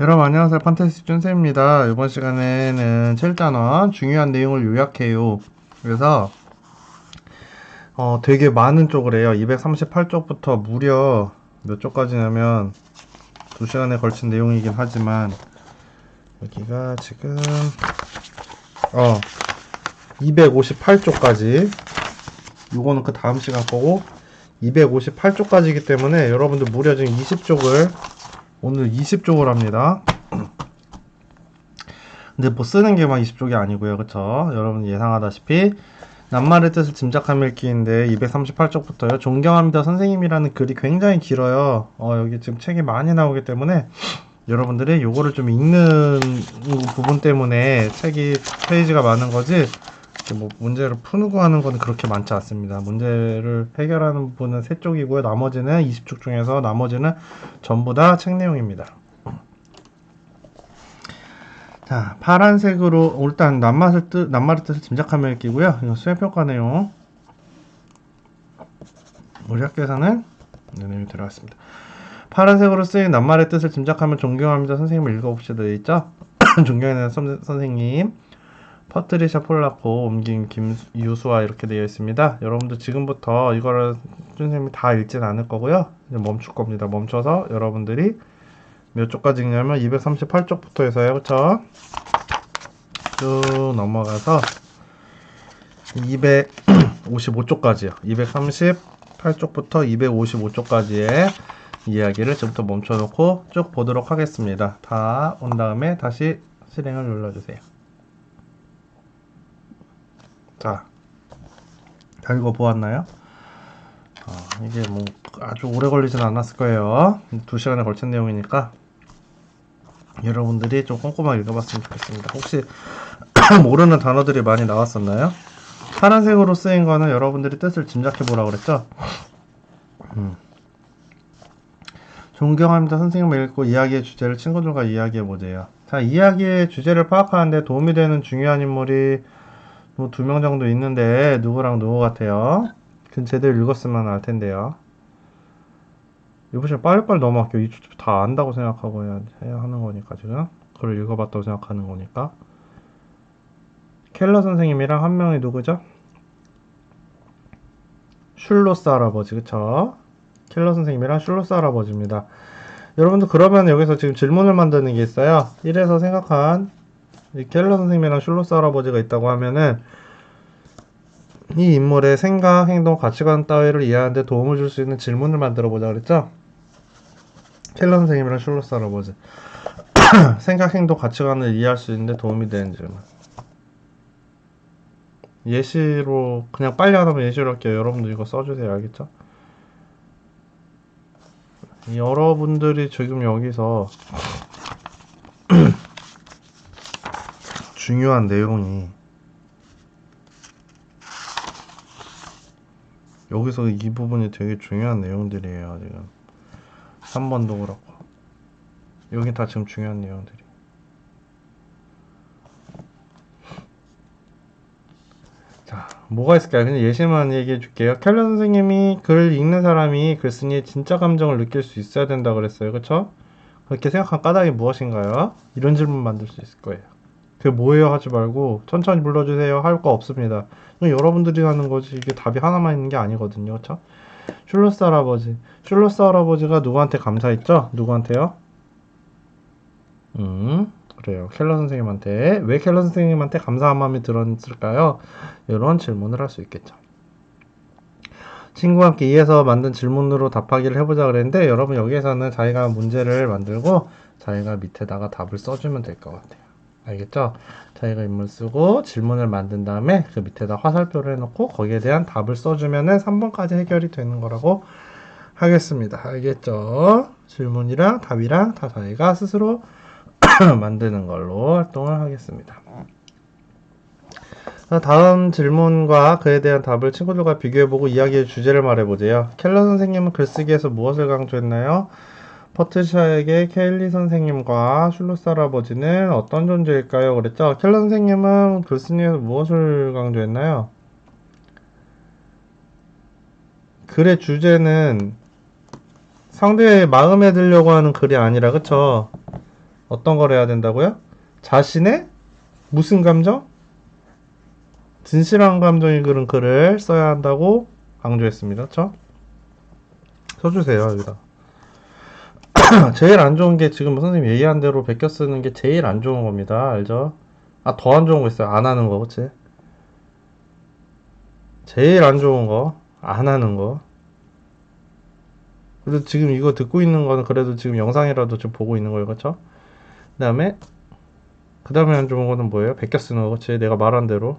여러분 안녕하세요. 판타스틱 준쌤입니다. 이번 시간에는 7단원 중요한 내용을 요약해요. 그래서 어 되게 많은 쪽을 해요. 238쪽부터 무려 몇 쪽까지냐면 2시간에 걸친 내용이긴 하지만 여기가 지금 어 258쪽까지. 요거는 그 다음 시간 거고 258쪽까지이기 때문에 여러분들 무려 지금 20쪽을 오늘 20쪽을 합니다. 근데 뭐 쓰는 게 막 20쪽이 아니고요. 그쵸? 여러분 예상하다시피 낱말의 뜻을 짐작하며 읽기인데 238쪽부터요. 존경합니다 선생님이라는 글이 굉장히 길어요. 어, 여기 지금 책이 많이 나오기 때문에 여러분들이 요거를 좀 읽는 부분 때문에 책이 페이지가 많은 거지 뭐 문제를 푸고 하는 건 그렇게 많지 않습니다. 문제를 해결하는 부분은 세 쪽이고요. 나머지는 20쪽 중에서 나머지는 전부 다 책 내용입니다. 자, 파란색으로 일단 낱말을 뜻, 낱말의 뜻을 짐작하며 읽기고요. 이거 수행평가 내용. 우리 학교에서는 내용이 들어갔습니다. 파란색으로 쓰인 낱말의 뜻을 짐작하면 존경합니다. 선생님을 읽어봅시다. 되어 있죠? 존경하는 선- 선생님. 퍼트리샤 폴라코 옮긴 김유수와 이렇게 되어 있습니다. 여러분들 지금부터 이거를 선생님이 다 읽진 않을 거고요. 이제 멈출 겁니다. 멈춰서 여러분들이 몇 쪽까지 읽냐면 238쪽부터 해서요. 그쵸? 쭉 넘어가서 255쪽까지요. 238쪽부터 255쪽까지의 이야기를 지금부터 멈춰놓고 쭉 보도록 하겠습니다. 다 온 다음에 다시 실행을 눌러주세요. 자, 다 읽어보았나요? 어, 이게 뭐 아주 오래 걸리진 않았을 거예요. 두 시간에 걸친 내용이니까 여러분들이 좀 꼼꼼하게 읽어봤으면 좋겠습니다. 혹시 모르는 단어들이 많이 나왔었나요? 파란색으로 쓰인 거는 여러분들이 뜻을 짐작해 보라 그랬죠? 음. 존경합니다. 선생님을 읽고 이야기의 주제를 친구들과 이야기해 보세요. 자, 이야기의 주제를 파악하는데 도움이 되는 중요한 인물이 뭐 두 명 정도 있는데 누구랑 누구 같아요? 그 제대로 읽었으면 알 텐데요. 이보시면 빨리빨리 넘어갈게요. 이다 안다고 생각하고 해야, 해야 하는 거니까 지금 그걸 읽어봤다고 생각하는 거니까. 켈러 선생님이랑 한 명이 누구죠? 슐로스 할아버지 그쵸? 켈러 선생님이랑 슐로스 할아버지입니다. 여러분들 그러면 여기서 지금 질문을 만드는 게 있어요. 1에서 생각한 이 켈러 선생님이랑 슐로스 할아버지가 있다고 하면은 이 인물의 생각, 행동, 가치관 따위를 이해하는데 도움을 줄 수 있는 질문을 만들어 보자 그랬죠? 켈러 선생님이랑 슐로스 할아버지 생각, 행동, 가치관을 이해할 수 있는데 도움이 되는 질문 예시로 그냥 빨리 하면 예시로 할게요 여러분들 이거 써주세요 알겠죠? 여러분들이 지금 여기서 중요한 내용이 여기서 이 부분이 되게 중요한 내용들이에요 지금. 3번도 그렇고. 여기 다 지금 중요한 내용들이. 자 뭐가 있을까요? 그냥 예시만 얘기해 줄게요. 켈러 선생님이 글 읽는 사람이 글쓴이의 진짜 감정을 느낄 수 있어야 된다 그랬어요. 그쵸? 그렇게 생각한 까닭이 무엇인가요? 이런 질문 만들 수 있을 거예요 그게 뭐예요 하지 말고 천천히 불러주세요 할 거 없습니다 여러분들이 하는 거지 이게 답이 하나만 있는 게 아니거든요 그쵸? 슐로스 할아버지 슐로스 할아버지가 누구한테 감사했죠? 누구한테요? 음 그래요 켈러 선생님한테 왜 켈러 선생님한테 감사한 마음이 들었을까요? 이런 질문을 할 수 있겠죠 친구와 함께 이해해서 만든 질문으로 답하기를 해보자 그랬는데 여러분 여기에서는 자기가 문제를 만들고 자기가 밑에다가 답을 써주면 될 것 같아요 알겠죠? 자기가 인물 쓰고 질문을 만든 다음에 그 밑에다 화살표를 해놓고 거기에 대한 답을 써주면은 3번까지 해결이 되는 거라고 하겠습니다. 알겠죠? 질문이랑 답이랑 다 자기가 스스로 만드는 걸로 활동을 하겠습니다. 자, 다음 질문과 그에 대한 답을 친구들과 비교해보고 이야기의 주제를 말해보세요. 켈러 선생님은 글쓰기에서 무엇을 강조했나요? 퍼트샤에게 켈리 선생님과 슐로스 할아버지는 어떤 존재일까요? 그랬죠? 켈러 선생님은 글쓴이에서 무엇을 강조했나요? 글의 주제는 상대의 마음에 들려고 하는 글이 아니라, 그쵸? 어떤 걸 해야 된다고요? 자신의 무슨 감정? 진실한 감정이 그런 글을 써야 한다고 강조했습니다. 그렇죠? 써주세요 여기다. 제일 안 좋은 게 지금 선생님 얘기한 대로 베껴 쓰는 게 제일 안 좋은 겁니다. 알죠? 아, 더 안 좋은 거 있어요. 안 하는 거, 그치? 제일 안 좋은 거, 안 하는 거. 그래도 지금 이거 듣고 있는 거는 그래도 지금 영상이라도 좀 보고 있는 거예요, 그쵸? 그 다음에, 그 다음에 안 좋은 거는 뭐예요? 베껴 쓰는 거, 그치? 내가 말한 대로.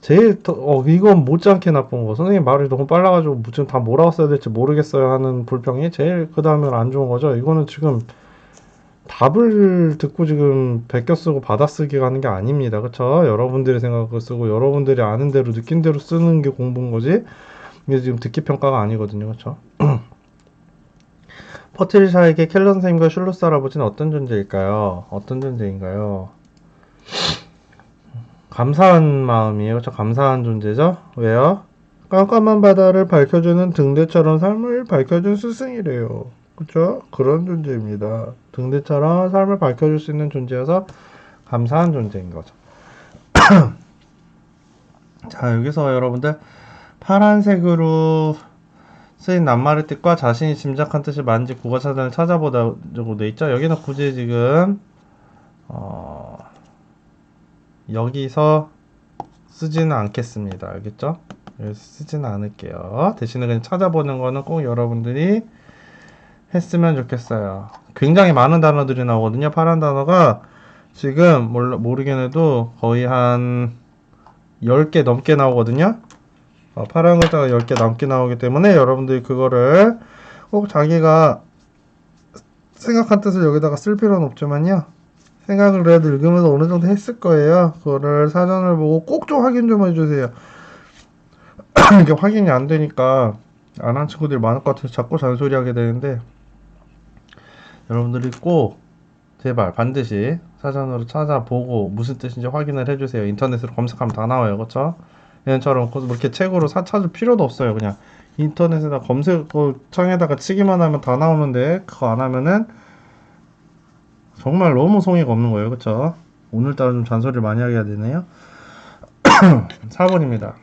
제일, 더, 어, 이건 못지않게 나쁜 거. 선생님 말이 너무 빨라가지고 무슨 다 뭐라고 써야 될지 모르겠어요 하는 불평이 제일 그 다음에 안 좋은 거죠. 이거는 지금 답을 듣고 지금 베껴 쓰고 받아쓰기가 하는 게 아닙니다. 그쵸? 여러분들이 생각을 쓰고 여러분들이 아는 대로 느낀 대로 쓰는 게 공부인 거지. 이게 지금 듣기 평가가 아니거든요. 그쵸? 퍼트리샤에게 켈러 선생님과 슐로스 할아버지는 어떤 존재일까요? 어떤 존재인가요? 감사한 마음이에요. 그쵸? 감사한 존재죠? 왜요? 깜깜한 바다를 밝혀주는 등대처럼 삶을 밝혀준 스승이래요. 그쵸? 그런 존재입니다. 등대처럼 삶을 밝혀줄 수 있는 존재여서 감사한 존재인 거죠. 자, 여기서 여러분들 파란색으로 쓰인 낱말의 뜻과 자신이 짐작한 뜻을 만지 국어 사전을 찾아보자고 돼 있죠. 여기는 굳이 지금 어, 여기서 쓰지는 않겠습니다. 알겠죠? 쓰지는 않을게요. 대신에 그냥 찾아보는 거는 꼭 여러분들이 했으면 좋겠어요. 굉장히 많은 단어들이 나오거든요. 파란 단어가 지금 몰라, 모르긴 해도 거의 한 10개 넘게 나오거든요. 어, 파란 글자가 10개 넘게 나오기 때문에 여러분들이 그거를 꼭 자기가 생각한 뜻을 여기다가 쓸 필요는 없지만요. 생각을 그래도 읽으면서 어느 정도 했을 거예요. 그거를 사전을 보고 꼭 좀 확인 좀 해주세요. 이게 확인이 안 되니까 안 한 친구들이 많을 것 같아서 자꾸 잔소리하게 되는데 여러분들이 꼭 제발 반드시 사전으로 찾아보고 무슨 뜻인지 확인을 해주세요. 인터넷으로 검색하면 다 나와요. 그렇죠? 얘처럼 이렇게 책으로 사 찾을 필요도 없어요. 그냥 인터넷에다 검색 창에다가 치기만 하면 다 나오는데 그거 안 하면은 정말 너무 성의가 없는 거예요. 그렇죠? 오늘따라 좀 잔소리를 많이 하게 되네요. 4번입니다.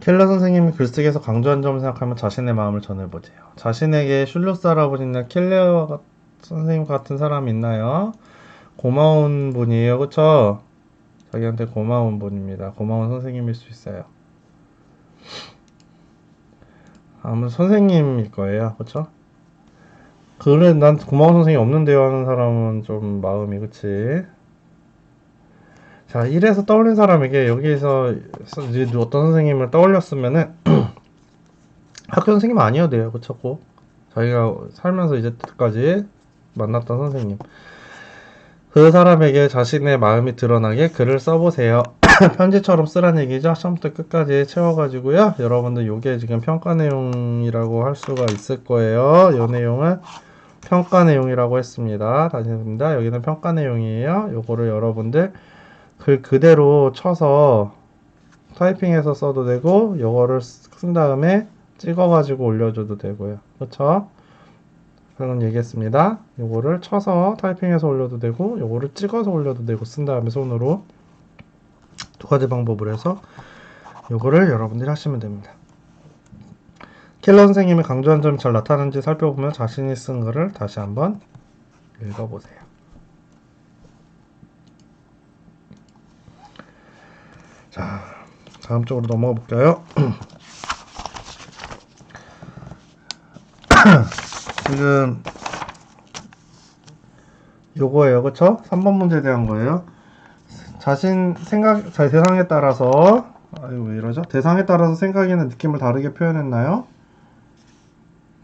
켈러 선생님이 글쓰기에서 강조한 점을 생각하면 자신의 마음을 전해보세요. 자신에게 슐로스 할아버지나 켈러 같- 선생님 같은 사람이 있나요? 고마운 분이에요. 그쵸? 자기한테 고마운 분입니다. 고마운 선생님일 수 있어요. 아무 선생님일 거예요. 그쵸? 그래, 난 고마운 선생님 없는데요 하는 사람은 좀 마음이, 그치? 자, 이래서 떠올린 사람에게 여기에서 어떤 선생님을 떠올렸으면은 학교 선생님 아니어도 돼요. 그쵸? 꼭. 자기가 살면서 이제까지 만났던 선생님. 그 사람에게 자신의 마음이 드러나게 글을 써보세요. 편지처럼 쓰란 얘기죠. 처음부터 끝까지 채워가지고요. 여러분들 요게 지금 평가 내용이라고 할 수가 있을 거예요. 요 내용은 평가 내용이라고 했습니다. 다시 습니다 여기는 평가 내용이에요. 요거를 여러분들 글 그대로 쳐서 타이핑해서 써도 되고 요거를 쓴 다음에 찍어가지고 올려줘도 되고요. 그렇죠? 그런 얘기했습니다. 요거를 쳐서 타이핑해서 올려도 되고 요거를 찍어서 올려도 되고 쓴 다음에 손으로 두 가지 방법을 해서 요거를 여러분들이 하시면 됩니다. 켈러 선생님이 강조한 점이 잘 나타나는지 살펴보면 자신이 쓴 글을 다시 한번 읽어보세요. 자, 다음 쪽으로 넘어가 볼까요? 지금 요거예요. 그쵸? 3번 문제에 대한 거예요. 자신 생각 자 대상에 따라서 아유 왜 이러죠? 대상에 따라서 생각이나 느낌을 다르게 표현했나요?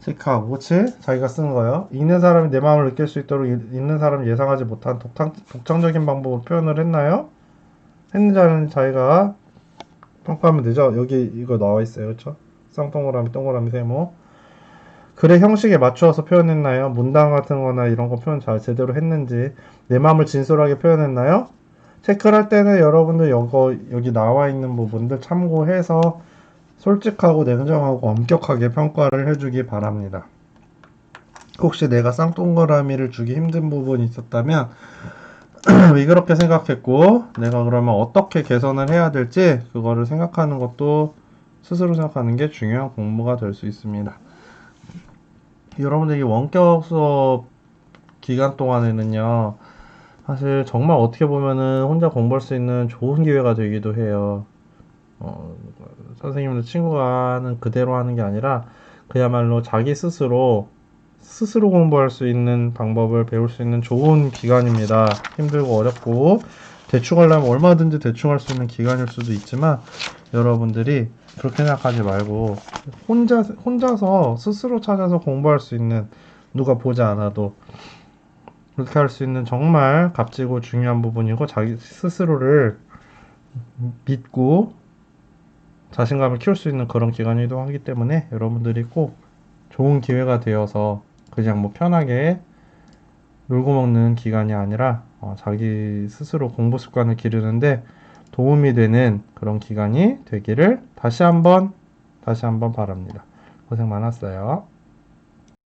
체크하고 그치? 자기가 쓴 거예요. 읽는 사람이 내 마음을 느낄 수 있도록 읽- 읽는 사람이 예상하지 못한 독창, 독창적인 방법으로 표현을 했나요? 했는지 는 자기가 평가하면 되죠. 여기 이거 나와 있어요. 그쵸? 쌍동그라미 동그라미 세모 글의 형식에 맞추어서 표현했나요? 문단 같은 거나 이런 거 표현 잘 제대로 했는지 내 마음을 진솔하게 표현했나요? 체크를 할 때는 여러분들 여기 나와 있는 부분들 참고해서 솔직하고 냉정하고 엄격하게 평가를 해주기 바랍니다. 혹시 내가 쌍동그라미를 주기 힘든 부분이 있었다면 왜 그렇게 생각했고 내가 그러면 어떻게 개선을 해야 될지 그거를 생각하는 것도 스스로 생각하는 게 중요한 공부가 될 수 있습니다. 여러분들이 원격 수업 기간 동안에는요, 사실 정말 어떻게 보면은 혼자 공부할 수 있는 좋은 기회가 되기도 해요. 어, 선생님들 친구가 하는 그대로 하는 게 아니라 그야말로 자기 스스로 스스로 공부할 수 있는 방법을 배울 수 있는 좋은 기간입니다. 힘들고 어렵고 대충 하려면 얼마든지 대충 할 수 있는 기간일 수도 있지만 여러분들이 그렇게 생각하지 말고 혼자 혼자서 스스로 찾아서 공부할 수 있는 누가 보지 않아도 그렇게 할 수 있는 정말 값지고 중요한 부분이고 자기 스스로를 믿고 자신감을 키울 수 있는 그런 기간이기도 하기 때문에 여러분들이 꼭 좋은 기회가 되어서 그냥 뭐 편하게 놀고 먹는 기간이 아니라 어, 자기 스스로 공부 습관을 기르는데 도움이 되는 그런 기간이 되기를 다시 한번 다시 한번 바랍니다. 고생 많았어요.